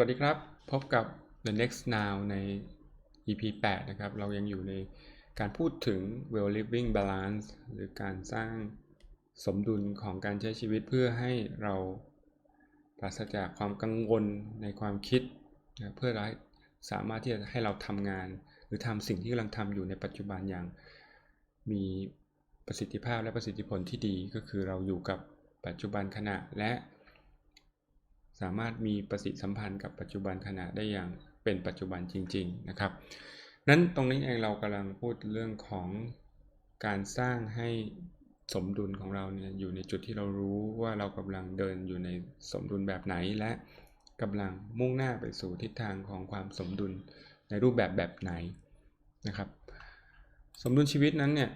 วัสดีครับ พบกับ The Next Now ใน EP 8 นะครับ เรายังอยู่ในการพูดถึง well living balance หรือการสร้างสมดุลของการใช้ชีวิตเพื่อให้เราปราศจากความกังวลในความคิดนะเพื่อให้สามารถที่จะให้เราทำงาน หรือทำสิ่งที่กำลังทำอยู่ในปัจจุบันอย่าง มีประสิทธิภาพและประสิทธิผลที่ดีก็คือเราอยู่กับปัจจุบันขณะและ สามารถมีประสิทธิสัมพันธ์กับปัจจุบันขณะได้อย่างเป็นปัจจุบันจริง ๆนะครับ นั้นตรงนี้เองเรากำลังพูดเรื่องของการสร้างให้สมดุลของเราเนี่ยอยู่ในจุดที่เรารู้ว่าเรากำลังเดินอยู่ในสมดุลแบบไหนและกำลังมุ่งหน้าไปสู่ทิศทางของความสมดุลในรูปแบบแบบไหนนะครับ สมดุลชีวิตนั้นเนี่ย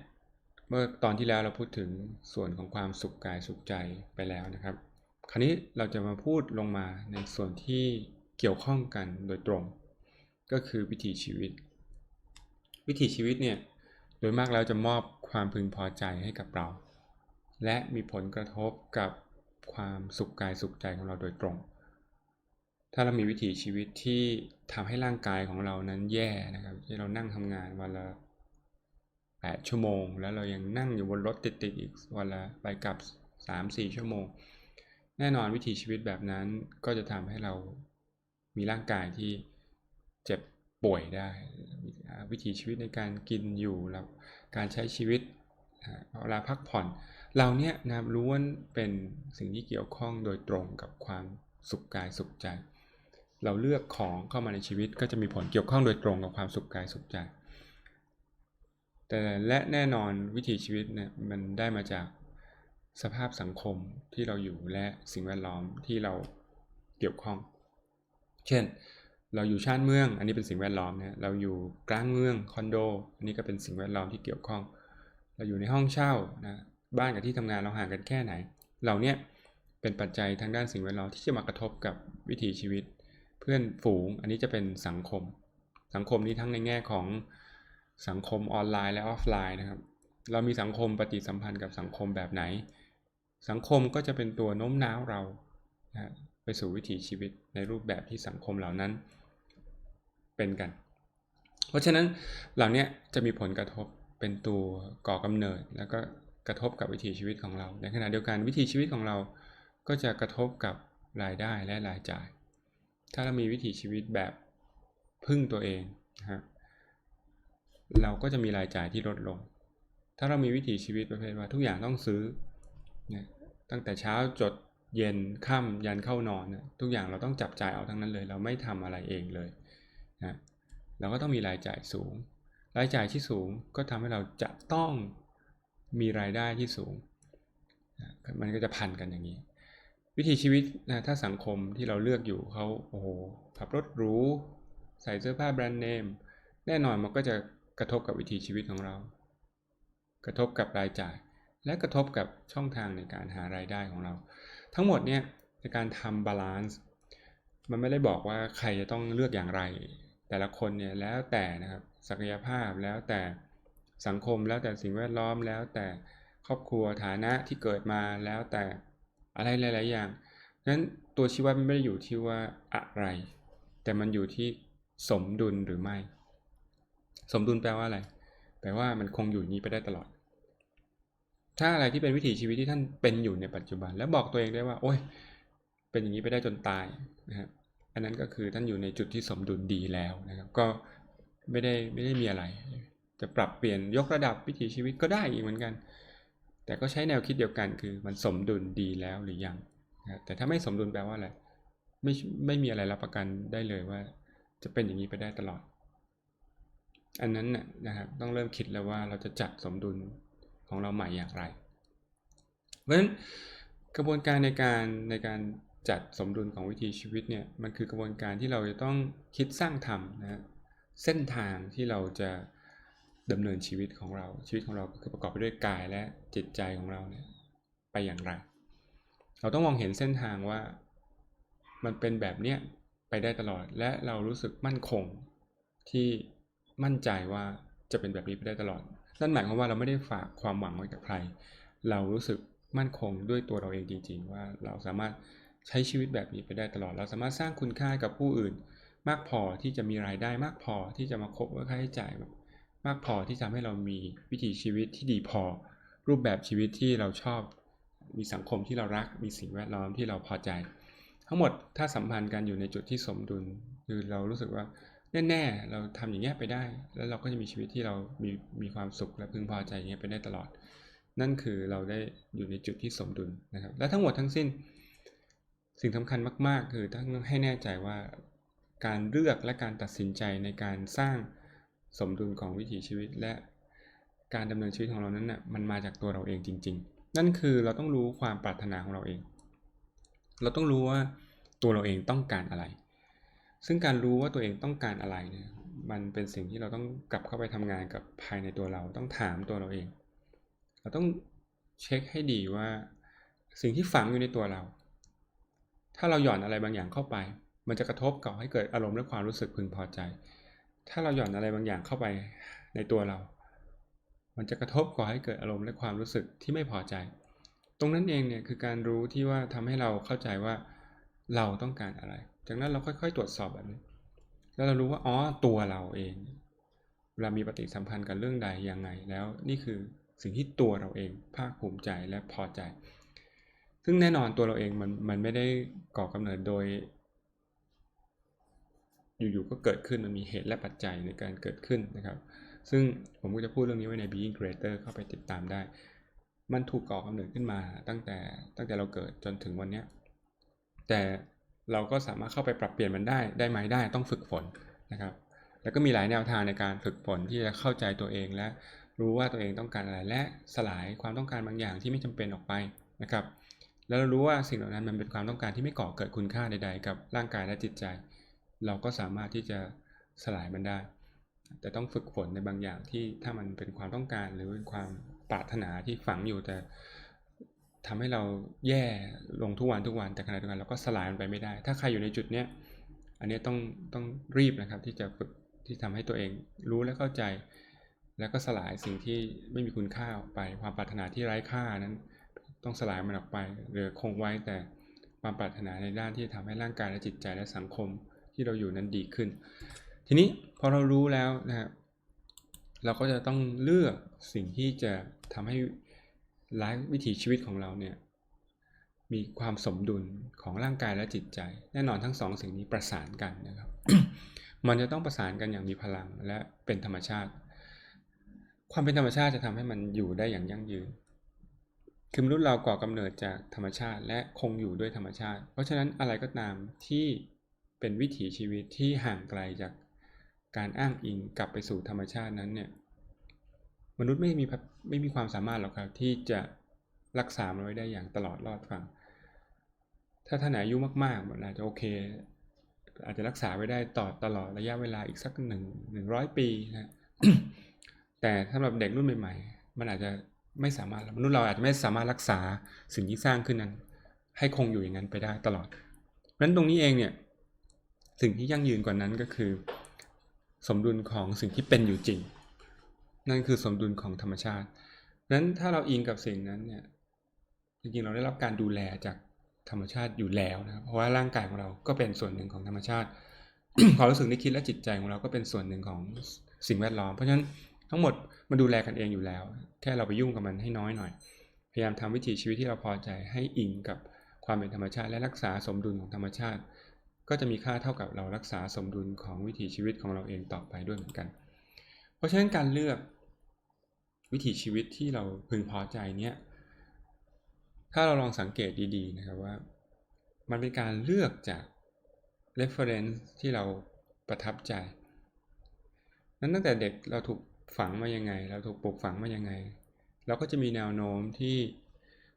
เมื่อตอนที่แล้วเราพูดถึงส่วนของความสุขกายสุขใจไปแล้วนะครับ คราวนี้เราจะมาพูดลงมาในส่วนที่เกี่ยวข้องกันโดยตรง ก็คือวิถีชีวิต วิถีชีวิตเนี่ยโดยมากแล้วจะมอบความพึงพอใจให้กับเรา และมีผลกระทบกับความสุขกายสุขใจของเราโดยตรง ถ้าเรามีวิถีชีวิตที่ทำให้ร่างกายของเรานั้นแย่นะครับ ที่เรานั่งทำงานวันละ8ชั่วโมง แล้วเรายังนั่งอยู่บนรถติดๆอีกวันละไปกลับ 3-4 ชั่วโมง แน่นอนวิถีชีวิตแบบนั้นก็จะทำให้เรามีร่างกายที่เจ็บป่วยได้ วิถีชีวิตในการกินอยู่แล้วการใช้ชีวิตเวลาพักผ่อน เราเนี่ยนะรู้ว่าเป็นสิ่งที่เกี่ยวข้องโดยตรงกับความสุขกายสุขใจ เราเลือกของเข้ามาในชีวิตก็จะมีผลเกี่ยวข้องโดยตรงกับความสุขกายสุขใจ แต่และแน่นอนวิถีชีวิตเนี่ยมันได้มาจาก สภาพสังคมที่เราอยู่และสิ่งแวดล้อมที่เราเกี่ยวข้อง เช่น เราอยู่ชานเมือง อันนี้เป็นสิ่งแวดล้อมนะเราอยู่กลางเมืองคอนโด อันนี้ก็เป็นสิ่งแวดล้อมที่เกี่ยวข้อง เราอยู่ในห้องเช่านะบ้านกับที่ทำงานเราห่างกันแค่ไหนเราเนี่ยเป็นปัจจัยทางด้านสิ่งแวดล้อมที่จะมากระทบกับวิถีชีวิต เพื่อนฝูง อันนี้จะเป็นสังคม สังคมนี้ทั้งในแง่ของสังคมออนไลน์และออฟไลน์นะครับ เรามีสังคมปฏิสัมพันธ์กับสังคมแบบไหน สังคมก็จะเป็นตัวโน้มน้าวเรานะไปสู่วิถีชีวิตในรูปแบบที่สังคมเหล่านั้นเป็นกัน เพราะฉะนั้นเหล่านี้จะมีผลกระทบเป็นตัวก่อกำเนิด แล้วก็กระทบกับวิถีชีวิตของเรา ในขณะเดียวกันวิถีชีวิตของเราก็จะกระทบกับรายได้และรายจ่าย ถ้าเรามีวิถีชีวิตแบบพึ่งตัวเองนะเราก็จะมีรายจ่ายที่ลดลง ถ้าเรามีวิถีชีวิตประเภทว่าทุกอย่างต้องซื้อ นะตั้งแต่เช้าจดเย็นค่ำยันเข้านอนนะทุกอย่างเราต้องจับจ่ายเอาทั้งนั้นเลย เราไม่ทำอะไรเองเลยนะเราก็ต้องมีรายจ่ายสูง รายจ่ายที่สูงก็ทำให้เราจะต้องมีรายได้ที่สูงนะมันก็จะพันกันอย่างนี้ วิถีชีวิตนะถ้าสังคมที่เราเลือกอยู่เขาโอ้โหขับรถหรูใส่เสื้อผ้าแบรนด์เนมแน่นอนมันก็จะกระทบกับวิถีชีวิตของเรา กระทบกับรายจ่าย และกระทบกับช่องทางในการหารายได้ของเรา ทั้งหมดเนี่ยในการทำบาลานซ์มันไม่ได้บอกว่าใครจะต้องเลือกอย่างไร แต่ละคนเนี่ยแล้วแต่นะครับศักยภาพแล้วแต่สังคมแล้วแต่สิ่งแวดล้อมแล้วแต่ครอบครัวฐานะที่เกิดมาแล้วแต่อะไรหลาย ๆ อย่างนั้นตัวชี้วัดมันไม่ได้อยู่ที่ว่าอะไร แต่มันอยู่ที่สมดุลหรือไม่ สมดุลแปลว่าอะไร แปลว่ามันคงอยู่นี้ไปได้ตลอด ถ้าอะไรที่เป็นวิถีชีวิตที่ท่านเป็นอยู่ในปัจจุบัน แล้วบอกตัวเองได้ว่า โอ้ย เป็นอย่างนี้ไปได้จนตายนะครับอันนั้นก็คือท่านอยู่ในจุดที่สมดุลดีแล้วนะครับ ก็ไม่ได้ไม่ได้มีอะไร จะปรับเปลี่ยนยกระดับวิถีชีวิตก็ได้อีกเหมือนกัน แต่ก็ใช้แนวคิดเดียวกันคือมันสมดุลดีแล้วหรือยังนะแต่ถ้าไม่สมดุลแปลว่าอะไรไม่ไม่มีอะไรรับประกันได้เลยว่า จะเป็นอย่างนี้ไปได้ตลอด อันนั้นน่ะนะครับต้องเริ่มคิดแล้วว่าเราจะจัดสมดุล ของเราใหม่อย่างไร เพราะฉะนั้นกระบวนการในการในการจัดสมดุลของวิถีชีวิตเนี่ยมันคือกระบวนการที่เราจะต้องคิดสร้างทำนะเส้นทางที่เราจะดำเนินชีวิตของเราชีวิตของเราคือประกอบไปด้วยกายและจิตใจของเราเนี่ยไปอย่างไร เราต้องมองเห็นเส้นทางว่ามันเป็นแบบเนี้ยไปได้ตลอดและเรารู้สึกมั่นคงที่มั่นใจว่าจะเป็นแบบนี้ไปได้ตลอด นั่นหมายความว่าเราไม่ได้ฝากความหวังไว้กับใคร เรารู้สึกมั่นคงด้วยตัวเราเองจริง ๆ ว่าเราสามารถใช้ชีวิตแบบนี้ไปได้ตลอด เราสามารถสร้างคุณค่ากับผู้อื่น มากพอที่จะมีรายได้มากพอที่จะมาคบกับค่าใช้จ่าย มากพอที่จะทำให้เรามีวิถีชีวิตที่ดีพอ รูปแบบชีวิตที่เราชอบ มีสังคมที่เรารัก มีสิ่งแวดล้อมที่เราพอใจ ทั้งหมดถ้าสัมพันธ์กันอยู่ในจุดที่สมดุลคือเรารู้สึกว่า แน่ๆ เราทำอย่างเงี้ยไปได้ แล้วเราก็จะมีชีวิตที่เรามีมีความสุขและพึงพอใจอย่างเงี้ยไปได้ตลอด นั่นคือเราได้อยู่ในจุดที่สมดุลนะครับ และทั้งหมดทั้งสิ้น สิ่งสำคัญมาก ๆ คือต้องให้แน่ใจว่าการเลือกและการตัดสินใจในการสร้างสมดุลของวิถีชีวิตและการดำเนินชีวิตของเรานั้นน่ะมันมาจากตัวเราเองจริง ๆ นั่นคือเราต้องรู้ความปรารถนาของเราเอง เราต้องรู้ว่าตัวเราเองต้องการอะไร ซึ่งการรู้ว่าตัวเองต้องการอะไรเนี่ยมันเป็นสิ่งที่เราต้องกลับเข้าไปทำงานกับภายในตัวเราต้องถามตัวเราเอง เราต้องเช็คให้ดีว่าสิ่งที่ฝังอยู่ในตัวเรา ถ้าเราหย่อนอะไรบางอย่างเข้าไป มันจะกระทบก่อให้เกิดอารมณ์และความรู้สึกพึงพอใจ ถ้าเราหย่อนอะไรบางอย่างเข้าไปในตัวเรา มันจะกระทบก่อให้เกิดอารมณ์และความรู้สึกที่ไม่พอใจ ตรงนั้นเองเนี่ยคือการรู้ที่ว่าทำให้เราเข้าใจว่าเราต้องการอะไร จากนั้นเราค่อย ๆ ตรวจสอบแบบนี้ แล้วเรารู้ว่าอ๋อตัวเราเองเวลามีปฏิสัมพันธ์กับเรื่องใดยังไง แล้วนี่คือสิ่งที่ตัวเราเองภาคภูมิใจและพอใจ ซึ่งแน่นอนตัวเราเองมันมันไม่ได้ก่อกำเนิดโดย อยู่ๆก็เกิดขึ้นมันมีเหตุและปัจจัยในการเกิดขึ้นนะครับ ซึ่งผมก็จะพูดเรื่องนี้ไว้ใน Being Creator เข้าไปติดตามได้ มันถูกก่อกำเนิดขึ้นมาตั้งแต่ตั้งแต่เราเกิดจนถึงวันนี้แต่ เราก็สามารถเข้าไปปรับเปลี่ยนมันได้ได้ไหมได้ต้องฝึกฝนนะครับ แล้วก็มีหลายแนวทางในการฝึกฝนที่จะเข้าใจตัวเองและรู้ว่าตัวเองต้องการอะไรและสลายความต้องการบางอย่างที่ไม่จำเป็นออกไปนะครับ แล้วเรารู้ว่าสิ่งเหล่านั้นมันเป็นความต้องการที่ไม่ก่อเกิดคุณค่าใด ๆ กับร่างกายและจิตใจ เราก็สามารถที่จะสลายมันได้ แต่ต้องฝึกฝนในบางอย่างที่ถ้ามันเป็นความต้องการหรือเป็นความปรารถนาที่ฝังอยู่แต่ ทำให้เราแย่ลงทุกวันทุกวันแต่ขณะเดียวกันเราก็สลายมันไปไม่ได้ ถ้าใครอยู่ในจุดเนี้ยอันนี้ต้องต้องรีบนะครับที่จะฝึกที่ทำให้ตัวเองรู้และเข้าใจ แล้วก็สลายสิ่งที่ไม่มีคุณค่าออกไป ความปรารถนาที่ไร้ค่านั้น ต้องสลายมันออกไปหรือคงไว้แต่ความปรารถนาในด้านที่ทำให้ร่างกายและจิตใจและสังคมที่เราอยู่นั้นดีขึ้น ทีนี้พอเรารู้แล้วนะครับเราก็จะต้องเลือกสิ่งที่จะทำให้ ไลฟ์วิถีชีวิตของเราเนี่ยมีความสมดุลของร่างกายและจิตใจ แน่นอนทั้งสองสิ่งนี้ประสานกันนะครับ มันจะต้องประสานกันอย่างมีพลังและเป็นธรรมชาติ ความเป็นธรรมชาติจะทำให้มันอยู่ได้อย่างยั่งยืน คือมนุษย์เราก่อกำเนิดจากธรรมชาติและคงอยู่ด้วยธรรมชาติ เพราะฉะนั้นอะไรก็ตามที่เป็นวิถีชีวิตที่ห่างไกลจากการอ้างอิงกลับไปสู่ธรรมชาตินั้นเนี่ย มนุษย์ไม่มีไม่มีความสามารถหรอกครับ ที่จะรักษามันไว้ได้อย่างตลอดรอดฟังถ้าท่านอายุมากๆมันอาจจะโอเค อาจจะรักษาไว้ได้ต่อตลอดระยะเวลาอีกสักหนึ่งหนึ่งร้อยปีนะแต่สำหรับเด็กรุ่นใหม่ ๆ มันอาจจะไม่สามารถมนุษย์เราอาจจะไม่สามารถรักษาสิ่งที่สร้างขึ้นนั้น ให้คงอยู่อย่างนั้นไปได้ตลอดเพราะนั้นตรงนี้เองเนี่ยสิ่งที่ยั่งยืนกว่านั้นก็คือ สมดุลของสิ่งที่เป็นอยู่จริง นั่นคือสมดุลของธรรมชาติ นั้นถ้าเราอิงกับสิ่งนั้นเนี่ย จริงๆ เราได้รับการดูแลจากธรรมชาติอยู่แล้วนะ เพราะว่าร่างกายของเราก็เป็นส่วนหนึ่งของธรรมชาติ ความรู้สึกนึกคิดและจิตใจของเราก็เป็นส่วนหนึ่งของสิ่งแวดล้อม เพราะฉะนั้นทั้งหมดมันดูแลกันเองอยู่แล้ว แค่เราไปยุ่งกับมันให้น้อยหน่อย พยายามทำวิถีชีวิตที่เราพอใจให้อิงกับความเป็นธรรมชาติและรักษาสมดุลของธรรมชาติ ก็จะมีค่าเท่ากับเรารักษาสมดุลของวิถีชีวิตของเราเองต่อไปด้วยเหมือนกัน ราะฉะนั้นการเลือกวิถีชีวิตที่เราพึงพอใจเนี้ยถ้าเราลองสังเกตดีๆนะครับว่า มันเป็นการเลือกจาก reference ที่เราประทับใจ นั้นตั้งแต่เด็กเราถูกฝังมายังไง เราถูกปลูกฝังมายังไง เราก็จะมีแนวโน้มที่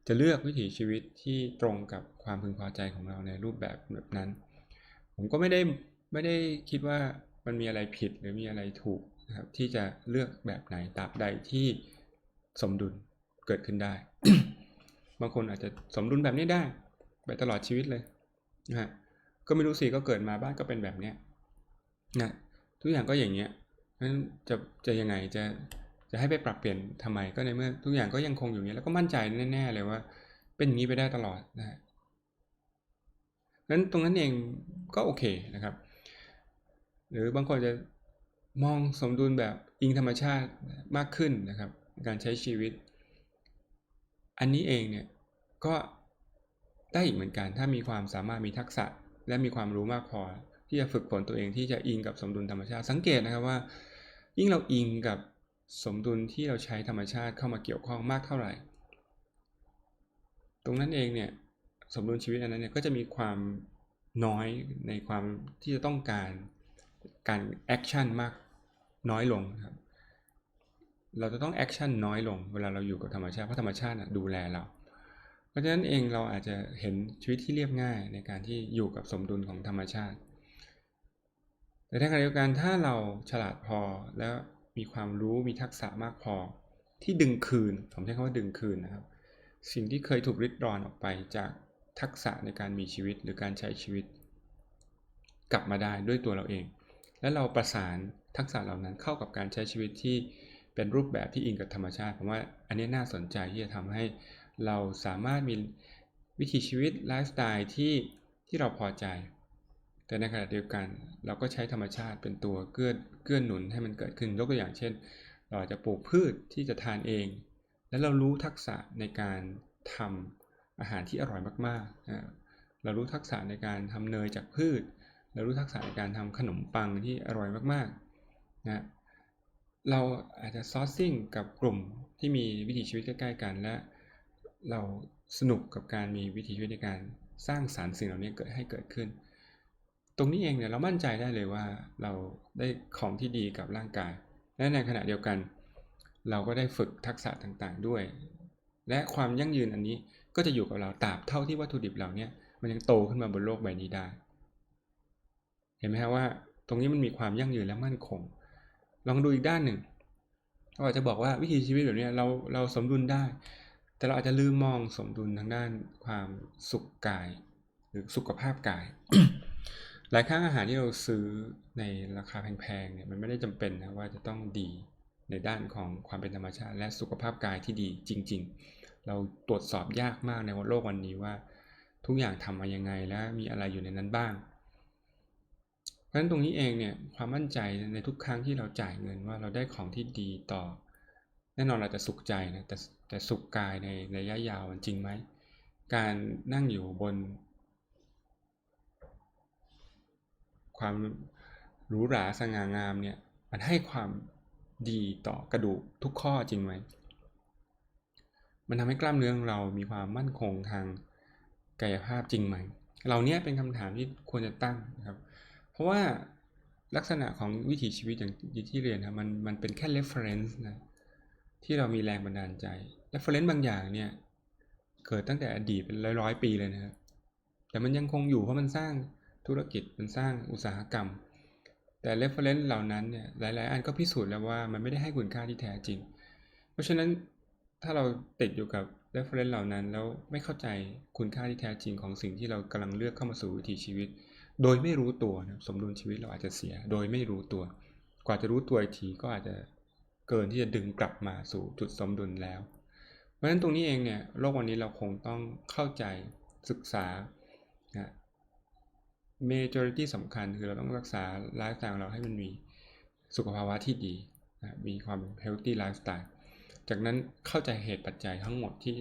จะเลือกวิถีชีวิตที่ตรงกับความพึงพอใจของเราในรูปแบบแบบนั้น ผมก็ไม่ได้ไม่ได้คิดว่ามันมีอะไรผิดหรือมีอะไรถูก นะครับที่จะเลือกแบบไหนตราบใดที่สมดุลเกิดขึ้นได้ บางคนอาจจะสมดุลแบบนี้ได้ ไปตลอดชีวิตเลยนะฮะก็ไม่รู้สิก็เกิดมาบ้านก็เป็นแบบเนี้ยนะทุกอย่างก็อย่างเงี้ยนั้นจะจะยังไงจะจะให้ไปปรับเปลี่ยนทำไมก็ในเมื่อทุกอย่างก็ยังคงอยู่อย่างนี้แล้วก็มั่นใจแน่ ๆ เลยว่า เป็นอย่างนี้ไปได้ตลอดนะนั้นตรงนั้นเองก็โอเคนะครับ หรือบางคนจะ มองสมดุลแบบอิงธรรมชาติมากขึ้นนะครับ การใช้ชีวิต อันนี้เองเนี่ยก็ได้อีกเหมือนกัน ถ้ามีความสามารถมีทักษะ และมีความรู้มากพอ ที่จะฝึกฝนตัวเองที่จะอิงกับสมดุลธรรมชาติ สังเกตนะครับว่า ยิ่งเราอิงกับสมดุลที่เราใช้ธรรมชาติเข้ามาเกี่ยวข้องมากเท่าไหร่ ตรงนั้นเองเนี่ยสมดุลชีวิตอันนั้นเนี่ยก็จะมีความน้อยในความที่จะต้องการการแอคชั่นมาก น้อยลงครับ เราจะต้องแอคชั่นน้อยลง เวลาเราอยู่กับธรรมชาติเพราะธรรมชาติดูแลเรา เพราะฉะนั้นเองเราอาจจะเห็นชีวิตที่เรียบง่ายในการที่อยู่กับสมดุลของธรรมชาติ แต่ในขณะเดียวกันถ้าเราฉลาดพอแล้วมีความรู้มีทักษะมากพอ ที่ดึงคืน ผมใช้คำว่าดึงคืนนะครับ สิ่งที่เคยถูกริดรอนออกไปจากทักษะในการมีชีวิตหรือการใช้ชีวิต กลับมาได้ด้วยตัวเราเอง และเราประสาน ทักษะเหล่านั้นเข้ากับการใช้ชีวิตที่เป็นรูปแบบที่อิงกับธรรมชาติผมว่าอันนี้น่าสนใจที่จะทำให้เราสามารถมีวิถีชีวิตไลฟ์สไตล์ที่ที่เราพอใจ แต่ในขณะเดียวกันเราก็ใช้ธรรมชาติเป็นตัวเกื้อเกื้อหนุนให้มันเกิดขึ้นยกตัวอย่างเช่น เราจะปลูกพืชที่จะทานเอง แล้วเรารู้ทักษะในการทำอาหารที่อร่อยมากๆ เรารู้ทักษะในการทำเนยจากพืช เรารู้ทักษะในการทำขนมปังที่อร่อยมากๆ นะเราอาจจะซอร์ซิ่งกับกลุ่มที่มีวิถีชีวิตใกล้ๆกันและเราสนุกกับการมีวิถีชีวิตในการสร้างสารรค์สิ่งเหล่านี้เกิดให้เกิดขึ้น ตรงนี้เองเนี่ยเรามั่นใจได้เลยว่าเราได้ของที่ดีกับร่างกาย และในขณะเดียวกัน เราก็ได้ฝึกทักษะต่างๆด้วย และความยั่งยืนอันนี้ก็จะอยู่กับเราตราบเท่าที่วัตถุดิบเราเนี่ยมันยังโตขึ้นมาบนโลกใบนี้ได้ เห็นไหมครัว่าตรงนี้มันมีความยั่งยืนและมั่นคง ลองดูอีกด้านหนึ่งเราอาจจะบอกว่าวิถีชีวิตแบบนี้เราเราสมดุลได้ แต่เราอาจจะลืมมองสมดุลทางด้านความสุขกาย หรือสุขภาพกาย หลายครั้งอาหารที่เราซื้อในราคาแพงๆเนี่ยมันไม่ได้จำเป็นนะว่าจะต้องดีในด้านของความเป็นธรรมชาติ และสุขภาพกายที่ดีจริง ๆ เราตรวจสอบยากมากในโลกวันนี้ว่า ทุกอย่างทำมายังไงและมีอะไรอยู่ในนั้นบ้าง ฉะนั้นตรงนี้เองเนี่ยความมั่นใจในทุกครั้งที่เราจ่ายเงินว่าเราได้ของที่ดีต่อ แน่นอนเราจะสุขใจนะแต่แต่สุขกายในระยะยาวมันจริงไหมการนั่งอยู่บน ความหรูหราสง่างามเนี่ยมันให้ความดีต่อกระดูกทุกข้อจริงไหมมันทำให้กล้ามเนื้อของเรามีความมั่นคงทางกายภาพจริงไหมเราเนี้ยเป็นคำถามที่ควรจะตั้งนะครับ เพราะว่าลักษณะของวิถีชีวิตอย่างที่เรียนนะมันมันเป็นแค่ reference นะที่เรามีแรงบันดาลใจ reference บางอย่างเนี่ยเกิดตั้งแต่อดีตเป็นร้อยร้อยปีเลยนะครับแต่มันยังคงอยู่เพราะมันสร้างธุรกิจมันสร้างอุตสาหกรรม แต่ reference เหล่านั้นเนี่ยหลาย ๆ อันก็พิสูจน์แล้วว่ามันไม่ได้ให้คุณค่าที่แท้จริง เพราะฉะนั้นถ้าเราติดอยู่กับ reference เหล่านั้นแล้วไม่เข้าใจคุณค่าที่แท้จริงของสิ่งที่เรากำลังเลือกเข้ามาสู่วิถีชีวิต โดยไม่รู้ตัวนะสมดุลชีวิตเราอาจจะเสีย โดยไม่รู้ตัว กว่าจะรู้ตัวอีกทีก็อาจจะเกินที่จะดึงกลับมาสู่จุดสมดุลแล้ว เพราะฉะนั้นตรงนี้เองเนี่ยโลกวันนี้เราคงต้องเข้าใจศึกษานะ majority สำคัญคือเราต้องรักษาไลฟ์สไตล์ของเราให้มันมีสุขภาวะที่ดีนะมีความ healthy lifestyle จากนั้นเข้าใจเหตุปัจจัยทั้งหมดที่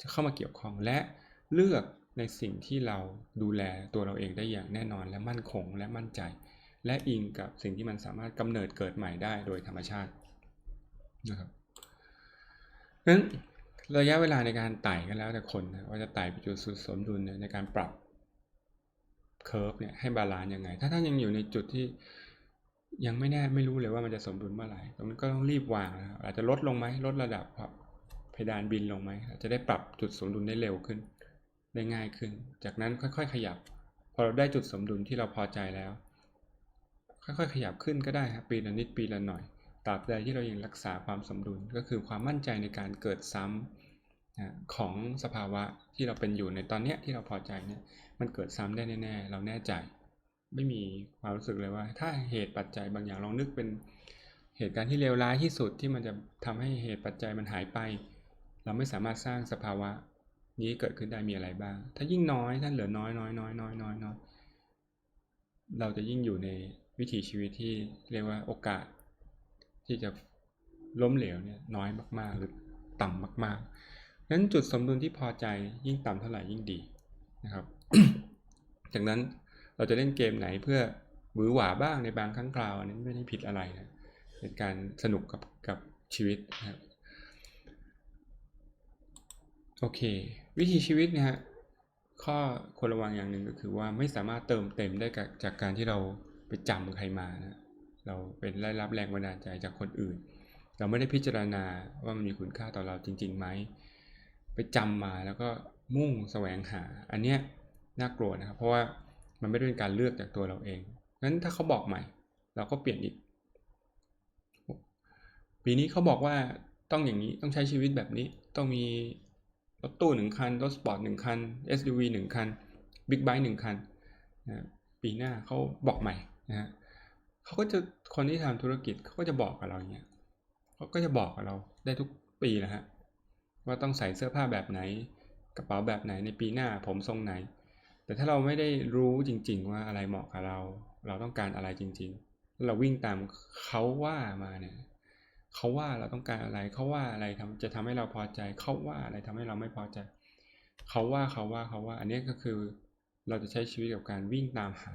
จะเข้ามาเกี่ยวข้องและเลือก ในสิ่งที่เราดูแลตัวเราเองได้อย่างแน่นอนและมั่นคงและมั่นใจ และอิงกับสิ่งที่มันสามารถกำเนิดเกิดใหม่ได้โดยธรรมชาตินะครับนั้นระยะเวลาในการไต่กันแล้วแต่คนนะว่าจะไต่ไปจุดสุดสมดุลในการปรับเคอร์ฟเนี่ยให้บาลานซ์ยังไง ถ้าท่านยังอยู่ในจุดที่ยังไม่แน่ไม่รู้เลยว่ามันจะสมดุลเมื่อไหร่ตรงนั้นก็ต้องรีบวางนะอาจจะลดลงไหมลดระดับเพดานบินลงไหมจะได้ปรับจุดสมดุลได้เร็วขึ้น ได้ง่ายขึ้น จากนั้นค่อยๆ ขยับ พอเราได้จุดสมดุลที่เราพอใจแล้ว ค่อยๆ ขยับขึ้นก็ได้ครับปีละนิดปีละหน่อยตราบใดที่เรายังรักษาความสมดุลก็คือความมั่นใจในการเกิดซ้ำของสภาวะที่เราเป็นอยู่ในตอนนี้ที่เราพอใจเนี่ยมันเกิดซ้ำได้แน่ๆ เราแน่ใจ ไม่มีความรู้สึกเลยว่า ถ้าเหตุปัจจัยบางอย่างลองนึกเป็นเหตุการณ์ที่เลวร้ายที่สุดที่มันจะทำให้เหตุปัจจัยมันหายไป เราไม่สามารถสร้างสภาวะ นี้เกิดขึ้นได้มีอะไรบ้าง ถ้ายิ่งน้อยถ้าเหลือน้อยน้อยน้อยน้อยน้อยน้อยเราจะยิ่งอยู่ในวิถีชีวิตที่เรียกว่าโอกาส ที่จะล้มเหลวเนี่ยน้อยมากๆ หรือต่ำมากๆนั้นจุดสมดุลที่พอใจยิ่งต่ำเท่าไหร่ยิ่งดีนะครับ จากนั้นเราจะเล่นเกมไหนเพื่อหวือหวาบ้างในบางครั้งคราวอันนี้ไม่ได้ผิดอะไรนะเป็นการสนุกกับกับชีวิตนะครับโอเค วิธีชีวิตนะฮะข้อควรระวังอย่างหนึ่งก็คือว่าไม่สามารถเติมเต็มได้จากการที่เราไปจำใครมานะเราเป็นได้รับแรงบันดาลใจจากคนอื่น เราไม่ได้พิจารณาว่ามันมีคุณค่าต่อเราจริงๆไหมไปจำมาแล้วก็มุ่งแสวงหา อันเนี้ยน่ากลัวนะครับ เพราะว่ามันไม่ได้เป็นการเลือกจากตัวเราเองงั้นถ้าเขาบอกใหม่ เราก็เปลี่ยนอีก ปีนี้เขาบอกว่าต้องอย่างนี้ต้องใช้ชีวิตแบบนี้ต้องมี ถตู้หนึ่งคัน รถสปอร์ตหนึ่งคัน SUV หนึ่งคัน บิ๊กไบค์หนึ่งคันนะปีหน้าเขาบอกใหม่นะฮะเขาก็จะคนที่ทำธุรกิจเขาก็จะบอกกับเราอย่างเงี้ยเขาก็จะบอกกับเราได้ทุกปีนะฮะว่าต้องใส่เสื้อผ้าแบบไหน กระเป๋าแบบไหนในปีหน้าผมทรงไหน แต่ถ้าเราไม่ได้รู้จริง ๆ ว่าอะไรเหมาะกับเรา เราต้องการอะไรจริง ๆ เราวิ่งตามเขาว่ามาเนี่ย เขาว่าเราต้องการอะไรเขาว่าอะไรทำจะทำให้เราพอใจเขาว่าอะไรทำให้เราไม่พอใจเขาว่าเขาว่าเขาว่า อันนี้ก็คือเราจะใช้ชีวิตกับการวิ่งตามหา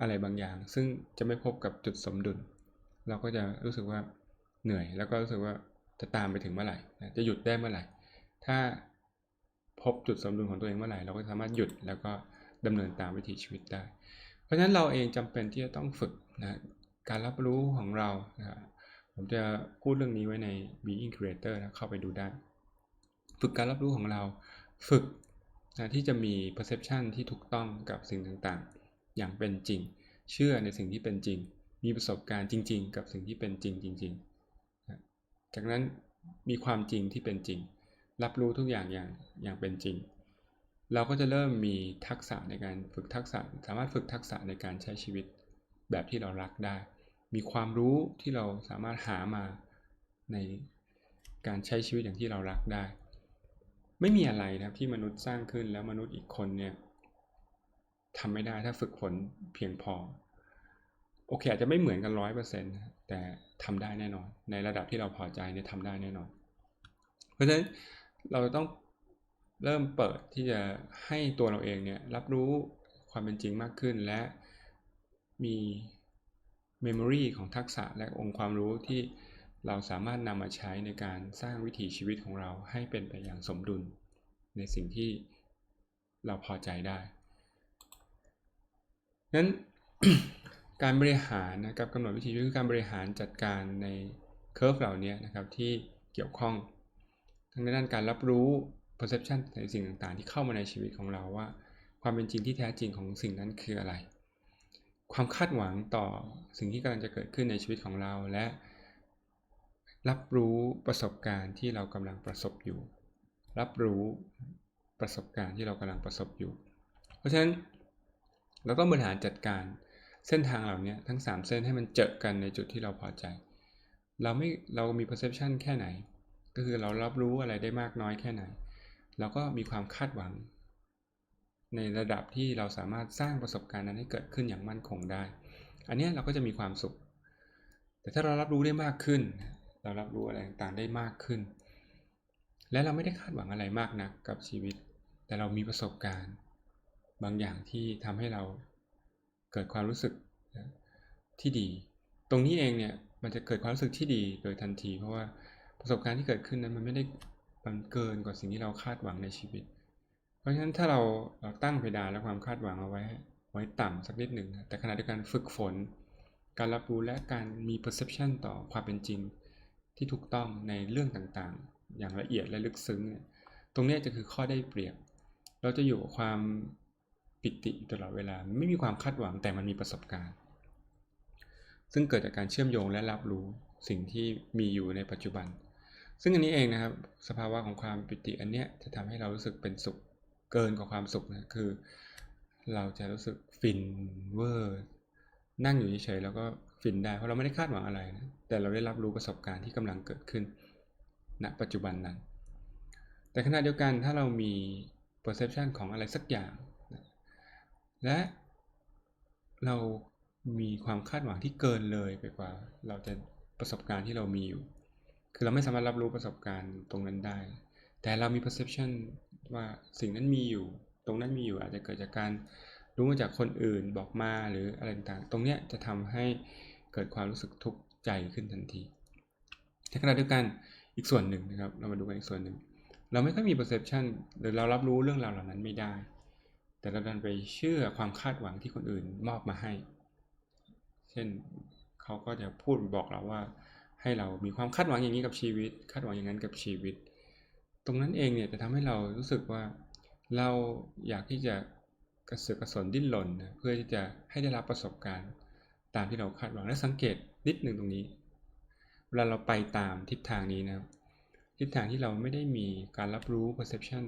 อะไรบางอย่าง ซึ่งจะไม่พบกับจุดสมดุล เราก็จะรู้สึกว่าเหนื่อย แล้วก็รู้สึกว่าจะตามไปถึงเมื่อไหร่ จะหยุดได้เมื่อไหร่ ถ้าพบจุดสมดุลของตัวเองเมื่อไหร่ เราก็สามารถหยุดแล้วก็ดำเนินตามวิถีชีวิตได้ เพราะฉะนั้นเราเองจำเป็นที่จะต้องฝึกนะการรับรู้ของเรานะ ผมจะพูดเรื่องนี้ไว้ใน Being Creator นะเข้าไปดูได้ ฝึกการรับรู้ของเรา ฝึกนะที่จะมี perception ที่ถูกต้องกับสิ่งต่างๆ อย่างเป็นจริง เชื่อในสิ่งที่เป็นจริง มีประสบการณ์จริง ๆ กับสิ่งที่เป็นจริงจริงๆนะจากนั้นมีความจริงที่เป็นจริง รับรู้ทุกอย่างอย่างอย่างเป็นจริง เราก็จะเริ่มมีทักษะในการฝึกทักษะ สามารถฝึกทักษะในการใช้ชีวิตแบบที่เรารักได้ มีความรู้ที่เราสามารถหามาในการใช้ชีวิตอย่างที่เรารักได้ ไม่มีอะไรนะครับที่มนุษย์สร้างขึ้นแล้วมนุษย์อีกคนเนี่ยทำไม่ได้ถ้าฝึกฝนเพียงพอ โอเค อาจจะไม่เหมือนกันร้อยเปอร์เซ็นต์แต่ทำได้แน่นอน ในระดับที่เราพอใจเนี่ยทำได้แน่นอน เพราะฉะนั้นเราต้องเริ่มเปิดที่จะให้ตัวเราเองเนี่ยรับรู้ความเป็นจริงมากขึ้นและมี เมมโมรีของทักษะและองค์ความรู้ที่เราสามารถนำมาใช้ในการสร้างวิถีชีวิตของเราให้เป็นไปอย่างสมดุล ในสิ่งที่เราพอใจได้ นั้นการบริหารนะกับกำหนดวิธีคือการบริหารจัดการในเคอร์ฟเหล่านี้นะครับที่เกี่ยวข้องทั้งในด้านการรับรู้ perception ในสิ่งต่างๆ ที่เข้ามาในชีวิตของเราว่า ความเป็นจริงที่แท้จริงของสิ่งนั้นคืออะไร ความคาดหวังต่อสิ่งที่กำลังจะเกิดขึ้นในชีวิตของเราและ รับรู้ประสบการณ์ที่เรากำลังประสบอยู่ รับรู้ประสบการณ์ที่เรากำลังประสบอยู่ เพราะฉะนั้นเราต้องบริหารจัดการเส้นทางเหล่านี้ทั้ง 3 เส้นให้มันเจอกันในจุดที่เราพอใจ เราไม่เรามี perception แค่ไหน ก็คือเรารับรู้อะไรได้มากน้อยแค่ไหน เราก็มีความคาดหวัง ในระดับที่เราสามารถสร้างประสบการณ์นั้นให้เกิดขึ้นอย่างมั่นคงได้ อันนี้เราก็จะมีความสุข แต่ถ้าเรารับรู้ได้มากขึ้น เรารับรู้อะไรต่างๆได้มากขึ้น และเราไม่ได้คาดหวังอะไรมากนักกับชีวิต แต่เรามีประสบการณ์ บางอย่างที่ทำให้เราเกิดความรู้สึกที่ดี ตรงนี้เองเนี่ยมันจะเกิดความรู้สึกที่ดีโดยทันที เพราะว่าประสบการณ์ที่เกิดขึ้นนั้นมันไม่ได้มันเกินกว่าสิ่งที่เราคาดหวังในชีวิต เพราะฉะนั้นถ้าเราเราตั้งเพดานและความคาดหวังเอาไว้ ไว้ต่ำสักนิดหนึ่งแต่ขณะเดียวกันฝึกฝน การรับรู้และการมี perception ต่อความเป็นจริง ที่ถูกต้องในเรื่องต่างๆ อย่างละเอียดและลึกซึ้งตรงนี้จะคือข้อได้เปรียบ เราจะอยู่กับความปิติตลอดเวลา ไม่มีความคาดหวังแต่มันมีประสบการณ์ ซึ่งเกิดจากการเชื่อมโยงและรับรู้สิ่งที่มีอยู่ในปัจจุบัน ซึ่งอันนี้เองนะครับ สภาวะของความปิติอันเนี้ยจะทำให้เรารู้สึกเป็นสุข เกินกว่าความสุขนะคือ เราจะรู้สึกฟินเวอร์ นั่งอยู่เฉยๆแล้วก็ฟินได้เพราะเราไม่ได้คาดหวังอะไรนะแต่เราได้รับรู้ประสบการณ์ที่กำลังเกิดขึ้นณปัจจุบันนั้น แต่ขณะเดียวกันถ้าเรามี perception ของอะไรสักอย่างนะและเรามีความคาดหวังที่เกินเลยไปกว่า เราจะประสบการณ์ที่เรามีอยู่ คือเราไม่สามารถรับรู้ประสบการณ์ตรงนั้นได้ แต่เรามี perception ว่าสิ่งนั้นมีอยู่ ตรงนั้นมีอยู่อาจจะเกิดจากการรู้มาจากคนอื่นบอกมาหรืออะไรต่างๆ ตรงเนี้ยจะทำให้เกิดความรู้สึกทุกข์ใจขึ้นทันทีในขณะเดียวกันอีกส่วนหนึ่งนะครับ เรามาดูกันอีกส่วนหนึ่ง เราไม่ค่อยมี perception หรือเรารับรู้เรื่องราวเหล่านั้นไม่ได้ แต่เราดันไปเชื่อความคาดหวังที่คนอื่นมอบมาให้ เช่นเขาก็จะพูดบอกเราว่า ให้เรามีความคาดหวังอย่างนี้กับชีวิต คาดหวังอย่างนั้นกับชีวิต ตรงนั้นเองเนี่ยจะทำให้เรารู้สึกว่าเราอยากที่จะกระเสือกกระสนดิ้นรนนะเพื่อที่จะให้ได้รับประสบการณ์ ตามที่เราคาดหวังและสังเกตนิดหนึ่งตรงนี้เวลาเราไปตามทิศทางนี้นะครับ ทิศทางที่เราไม่ได้มีการรับรู้ perception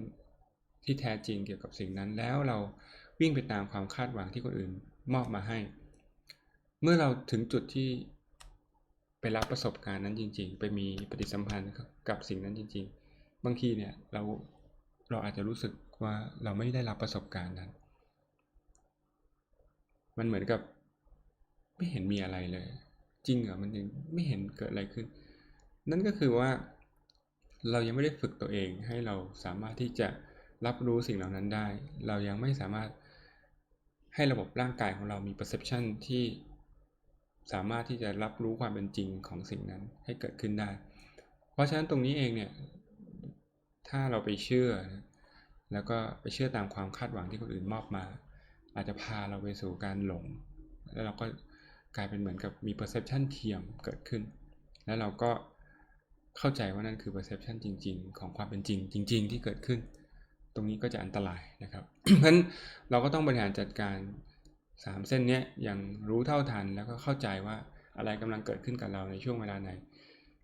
ที่แท้จริงเกี่ยวกับสิ่งนั้น แล้วเราวิ่งไปตามความคาดหวังที่คนอื่นมอบมาให้ เมื่อเราถึงจุดที่ไปรับประสบการณ์นั้นจริง ๆ ไปมีปฏิสัมพันธ์กับสิ่งนั้นจริง ๆ บางทีเนี่ยเราเราอาจจะรู้สึกว่าเราไม่ได้รับประสบการณ์นั้น มันเหมือนกับไม่เห็นมีอะไรเลย จริงเหรอมันยังไม่เห็นเกิดอะไรขึ้น นั่นก็คือว่า เรายังไม่ได้ฝึกตัวเองให้เราสามารถที่จะรับรู้สิ่งเหล่านั้นได้ เรายังไม่สามารถให้ระบบร่างกายของเรามี perception ที่สามารถที่จะรับรู้ความเป็นจริงของสิ่งนั้นให้เกิดขึ้นได้ เพราะฉะนั้นตรงนี้เองเนี่ย ถ้าเราไปเชื่อ แล้วก็ไปเชื่อตามความคาดหวังที่คนอื่นมอบมา อาจจะพาเราไปสู่การหลง แล้วเราก็กลายเป็นเหมือนกับมี perception เทียมเกิดขึ้น แล้วเราก็เข้าใจว่านั่นคือ perception จริง ๆ ของความเป็นจริง จริง ๆ ที่เกิดขึ้น ตรงนี้ก็จะอันตรายนะครับ เพราะฉะนั้นเราก็ต้องบริหารจัดการ 3 เส้นนี้อย่างรู้เท่าทันแล้วก็เข้าใจว่าอะไรกำลังเกิดขึ้นกับเราในช่วงเวลาไหน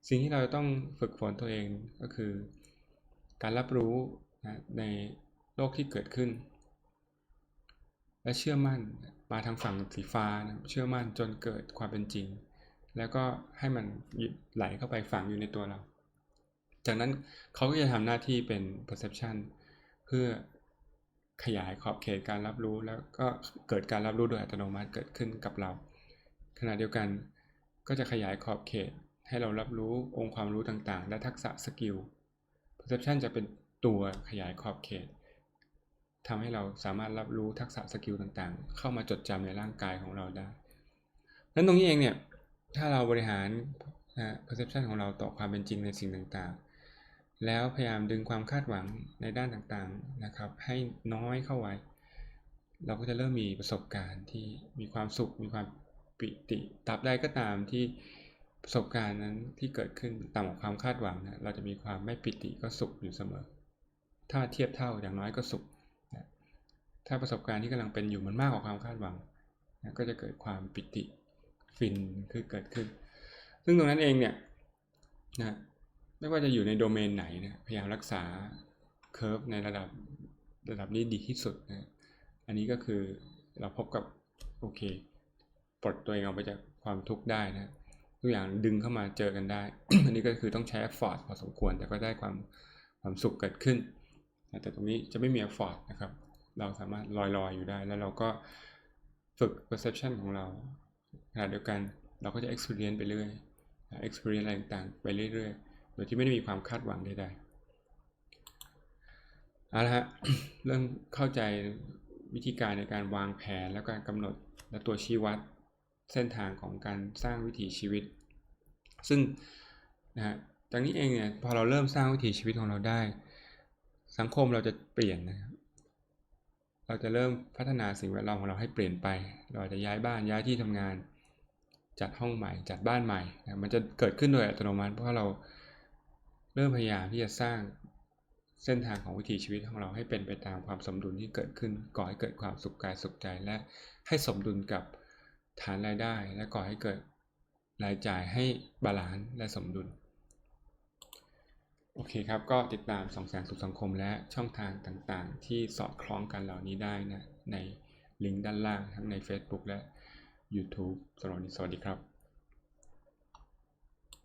สิ่งที่เราต้องฝึกฝนตัวเองก็คือ การรับรู้นะในโลกที่เกิดขึ้น และเชื่อมั่นมาทางฝั่งสีฟ้านะเชื่อมั่นจนเกิดความเป็นจริง แล้วก็ให้มันไหลเข้าไปฝังอยู่ในตัวเรา จากนั้นเขาก็จะทำหน้าที่เป็น perception เพื่อขยายขอบเขตการรับรู้แล้วก็เกิดการรับรู้โดยอัตโนมัติเกิดขึ้นกับเรา ขณะเดียวกันก็จะขยายขอบเขตให้เรารับรู้องค์ความรู้ต่างๆ และทักษะสกิล perception จะเป็นตัวขยายขอบเขตทำให้เราสามารถรับรู้ทักษะสกิลต่างๆ เข้ามาจดจำในร่างกายของเราได้นั้นตรงนี้เองเนี่ย ถ้าเราบริหารนะ perception ของเราต่อความเป็นจริงในสิ่งต่างๆ แล้วพยายามดึงความคาดหวังในด้านต่างๆนะครับ ให้น้อยเข้าไว้ เราก็จะเริ่มมีประสบการณ์ที่มีความสุข มีความปิติตราบใดก็ตามที่ ประสบการณ์นั้นที่เกิดขึ้นต่ำกว่าความคาดหวังนะเราจะมีความไม่ปิติก็สุขอยู่เสมอ ถ้าเทียบเท่าอย่างน้อยก็สุขนะถ้าประสบการณ์ที่กำลังเป็นอยู่มันมากกว่าความคาดหวังนะก็จะเกิดความปิติฟินคือเกิดขึ้น ซึ่งตรงนั้นเองเนี่ยนะไม่ว่าจะอยู่ในโดเมนไหนนะพยายามรักษาเคอร์ฟในระดับระดับนี้ดีที่สุดนะอันนี้ก็คือเราพบกับโอเคปลดตัวเองออกไปจากความทุกข์ได้นะ ทุกอย่างดึงเข้ามาเจอกันได้ อันนี้ก็คือต้องใช้ effort พอสมควร แต่ก็ได้ความความสุขเกิดขึ้น แต่ตรงนี้จะไม่มี effort นะครับ เราสามารถลอยๆอยู่ได้ แล้วเราก็ฝึก perception ของเราขณะเดียวกันเราก็จะ experience ไปเรื่อย experience อะไรต่างๆไปเรื่อยๆ โดยที่ไม่ได้มีความคาดหวังใดๆเอาละฮะ เริ่มเข้าใจวิธีการในการวางแผนและการกำหนดและตัวชี้วัด เส้นทางของการสร้างวิถีชีวิต ซึ่งนะฮะจากนี้เองเนี่ยพอเราเริ่มสร้างวิถีชีวิตของเราได้ สังคมเราจะเปลี่ยนนะครับเราจะเริ่มพัฒนาสิ่งแวดล้อมของเราให้เปลี่ยนไป เราจะย้ายบ้านย้ายที่ทำงาน จัดห้องใหม่ จัดบ้านใหม่นะมันจะเกิดขึ้นโดยอัตโนมัติ เพราะเราเริ่มพยายามที่จะสร้างเส้นทางของวิถีชีวิตของเราให้เป็นไปตามความสมดุลที่เกิดขึ้นก่อให้เกิดความสุขกายสุขใจและให้สมดุลกับ ฐานรายได้และก่อให้เกิดรายจ่ายให้บาลานซ์และสมดุล โอเคครับ ก็ติดตามสองแสงสุขสังคมและช่องทางต่างๆ ที่สอดคล้องกันเหล่านี้ได้นะในลิงก์ด้านล่างทั้งใน Facebook และ YouTube สวันนี้สวัสดีครับ